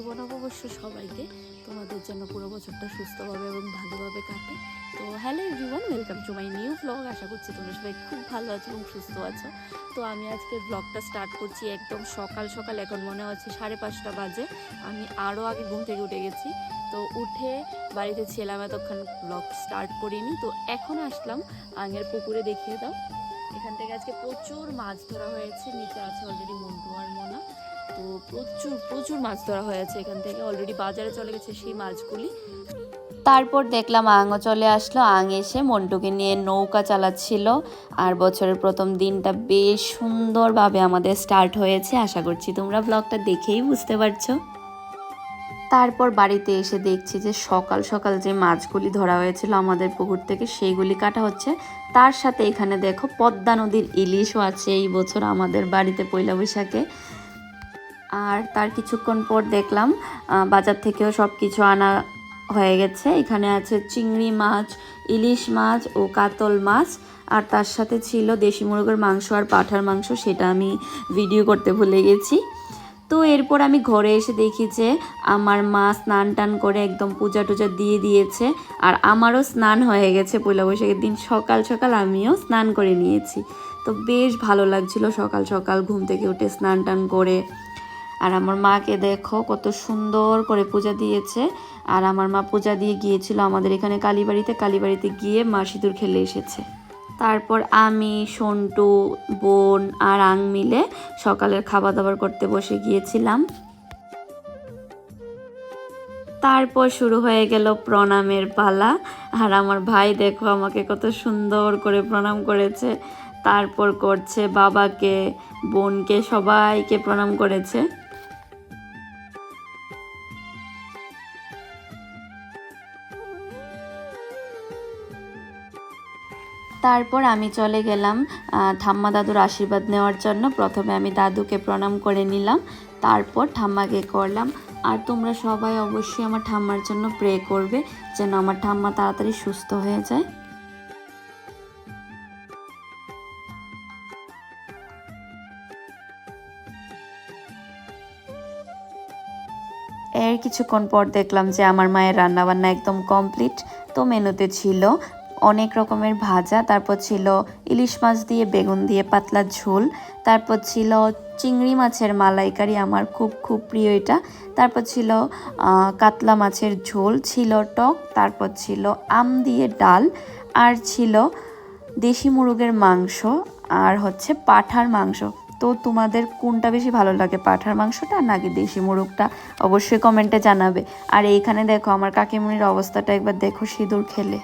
শুভ নববর্ষ সবাইকে। তোমাদের জন্য পুরো বছরটা সুস্থভাবে এবং ভালোভাবে কাটে। তো hello everyone welcome to my new blog আশা করছি তোমরা সবাই খুব ভালো আছো এবং সুস্থ আছো। তো আমি আজকে ব্লগটা স্টার্ট করছি একদম সকাল সকাল, এখন মনে হচ্ছে সাড়ে পাঁচটা বাজে। আমি আরও আগে ঘুম থেকে উঠে গেছি। তো উঠে বাড়িতে ছিলাম, এতক্ষণ ব্লগ স্টার্ট করিনি। তো এখন আসলাম, আঙের পুকুরে দেখিয়ে দাও। এখান থেকে আজকে প্রচুর মাছ ধরা হয়েছে, নিচে আছে অলরেডি মন্টু আর মোনা। তো প্রচুর প্রচুর মাছ ধরা হয়েছে এখান থেকে। অলরেডি বাজারে চলে গেছে সেই মাছগুলি। তারপর দেখলাম আঙও চলে আসলো। আং এসে মন্টুকে নিয়ে নৌকা চালাচ্ছিল। আর বছরের প্রথম দিনটা বেশ সুন্দরভাবে আমাদের স্টার্ট হয়েছে। আশা করছি তোমরা ব্লগটা দেখেই বুঝতে পারছ। তারপর বাড়িতে এসে দেখছি যে সকাল সকাল যে মাছগুলি ধরা হয়েছিল আমাদের পুকুর থেকে, সেইগুলি কাটা হচ্ছে। তার সাথে এখানে দেখো পদ্মা নদীর ইলিশও আছে। এই বছর আমাদের বাড়িতে পয়লা বৈশাখে। আর তার কিছুক্ষণ পর দেখলাম বাজার থেকেও সব কিছু আনা হয়ে গেছে। এখানে আছে চিংড়ি মাছ, ইলিশ মাছ ও কাতল মাছ। আর তার সাথে ছিল দেশি মুরগের মাংস আর পাঠার মাংস, সেটা আমি ভিডিও করতে ভুলে গেছি। তো এরপর আমি ঘরে এসে দেখি যে, আমার মা স্নান টান করে একদম পূজা টুজা দিয়ে দিয়েছে। আর আমারও স্নান হয়ে গেছে পয়লা বৈশাখের দিন। সকাল সকাল আমিও স্নান করে নিয়েছি। তো বেশ ভালো লাগছিল সকাল সকাল ঘুম থেকে উঠে স্নান টান করে। আর আমার মাকে দেখো কত সুন্দর করে পূজা দিয়েছে। আর আমার মা পূজা দিয়ে গিয়েছিল আমাদের এখানে কালীবাড়িতে। কালীবাড়িতে গিয়ে মা সিঁদুর খেলে এসেছে। তারপর আমি, সন্টু, বোন আর আং মিলে সকালের খাবার দাবার করতে বসে গিয়েছিলাম। তারপর শুরু হয়ে গেল প্রণামের পালা। আর আমার ভাই দেখো আমাকে কত সুন্দর করে প্রণাম করেছে। তারপর করছে বাবাকে, বোনকে, সবাইকে প্রণাম করেছে। তারপর আমি চলে গেলাম ঠাম্মা দাদুর আশীর্বাদ নেওয়ার জন্য। প্রথমে আমি দাদুকে প্রণাম করে নিলাম, তারপর ঠাম্মাকে করলাম। আর তোমরা সবাই অবশ্যই আমার ঠাম্মার জন্য প্রে করবে, যেন আমার ঠাম্মা তাড়াতাড়ি সুস্থ হয়ে যায়। এর কিছুক্ষণ পর দেখলাম যে আমার মায়ের রান্নাবান্না একদম কমপ্লিট তো মেনুতে ছিল অনেক রকমের ভাজা, তারপর ছিল ইলিশ মাছ দিয়ে, বেগুন দিয়ে পাতলা ঝোল, তারপর ছিল চিংড়ি মাছের মালাইকারি, আমার খুব খুব প্রিয় এটা, তারপর ছিল কাতলা মাছের ঝোল, ছিল টক, তারপর ছিল আম দিয়ে ডাল, আর ছিল দেশি মুরগের মাংস, আর হচ্ছে পাঠার মাংস। তো তোমাদের কোনটা বেশি ভালো লাগে, পাঠার মাংসটা নাকি দেশি মুরগটা? অবশ্যই কমেন্টে জানাবে। আর এইখানে দেখো, আমার কাকিমুনির অবস্থাটা একবার দেখো, সিঁদুর খেলে।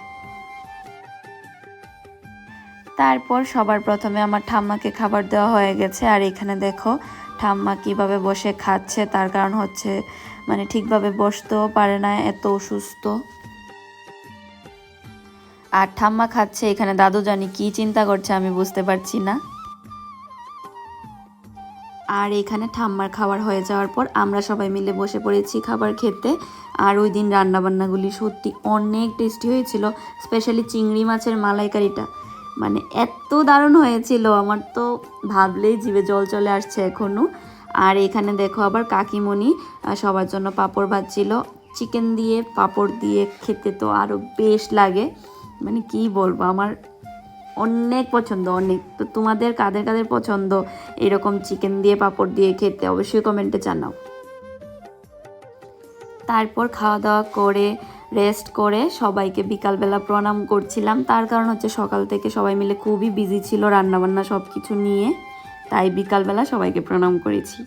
তারপর সবার প্রথমে আমার ঠাম্মাকে খাবার দেওয়া হয়ে গেছে। আর এখানে দেখো, ঠাম্মা কীভাবে বসে খাচ্ছে, তার কারণ হচ্ছে মানে ঠিকভাবে বসতেও পারে না, এত অসুস্থ। আর ঠাম্মা খাচ্ছে এখানে, দাদু জানি কি চিন্তা করছে আমি বুঝতে পারছি না। আর এখানে ঠাম্মার খাবার হয়ে যাওয়ার পর আমরা সবাই মিলে বসে পড়েছি খাবার খেতে। আর ওই দিন রান্নাবান্নাগুলি সত্যি অনেক টেস্টি হয়েছিল স্পেশালি চিংড়ি মাছের মালাইকারিটা। মানে এত দারুণ হয়েছিল, আমার তো ভাবলেই জিভে জল চলে আসছে এখনও আর এখানে দেখো আবার কাকিমণি সবার জন্য পাঁপড় ভাজছিল। চিকেন দিয়ে পাঁপড় দিয়ে খেতে তো আরও বেশ লাগে। মানে কি বলব, আমার অনেক পছন্দ, অনেক। তো তোমাদের কাদের কাদের পছন্দ এরকম চিকেন দিয়ে, পাঁপড় দিয়ে খেতে? অবশ্যই কমেন্টে জানাও। তারপর খাওয়া দাওয়া করে রেস্ট করে সবাইকে বিকালবেলা প্রণাম করছিলাম। তার কারণ হচ্ছে সকাল থেকে সবাই মিলে খুবই বিজি ছিল, রান্নাবান্না সব কিছু নিয়ে। তাই বিকালবেলা সবাইকে প্রণাম করেছি।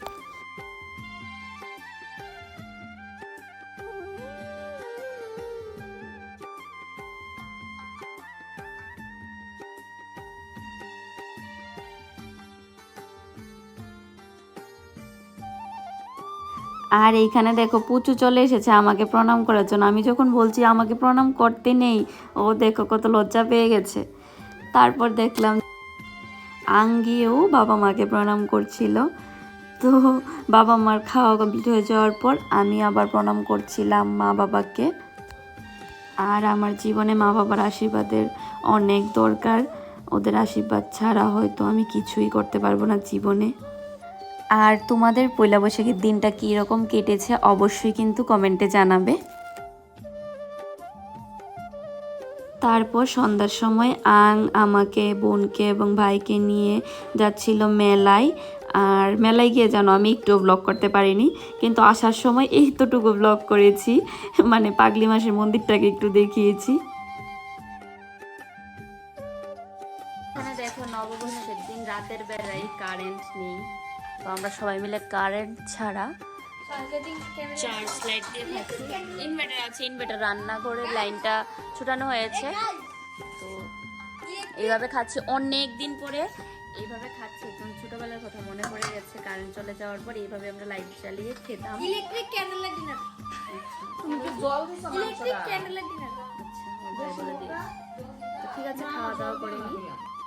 আর এইখানে দেখো পুচু চলে এসেছে আমাকে প্রণাম করার জন্য। আমি যখন বলছি আমাকে প্রণাম করতে নেই, ও দেখো কত লজ্জা পেয়ে গেছে। তারপর দেখলাম আঙ্গিয়েও বাবা মাকে প্রণাম করছিল। তো বাবা মার খাওয়া কমপ্লিট হয়ে যাওয়ার পর আমি আবার প্রণাম করছিলাম মা বাবাকে। আর আমার জীবনে মা বাবার আশীর্বাদের অনেক দরকার। ওদের আশীর্বাদ ছাড়া হয়তো আমি কিছুই করতে পারব না জীবনে। আর তোমাদের পয়লা বৈশাখের দিনটা কী রকম কেটেছে অবশ্যই কিন্তু কমেন্টে জানাবে। তারপর সন্ধ্যার সময় আং আমাকে, বোনকে এবং ভাইকে নিয়ে যাচ্ছিল মেলায়। আর মেলায় গিয়ে জানো আমি একটু ব্লগ করতে পারিনি, কিন্তু আসার সময় এইতটুকু ব্লগ করেছি মানে পাগলি মাসের মন্দিরটাকে একটু দেখিয়েছি। এখানে দেখো, নববর্ষের দিন রাতের বেলায় কারেন্ট নেই। তো আমরা সবাই মিলে কারেন্ট ছাড়া চার্জ লাইট দিয়ে ইনভার্টার আছে ইনভার্টার রান্না করে লাইনটা ছুটানো হয়েছে। তো এইভাবে খাচ্ছি অনেক দিন পরে। এইভাবে খাচ্ছি একদম ছোটবেলার কথা মনে পড়ে গেছে। কারেন্ট চলে যাওয়ার পর এইভাবে আমরা লাইট জ্বালিয়ে খেতাম। ইলেকট্রিক ক্যান্ডেলের ডিনার ইলেকট্রিক ক্যান্ডেলের ডিনার আচ্ছা ঠিক আছে খাওয়া দাওয়া করে নিই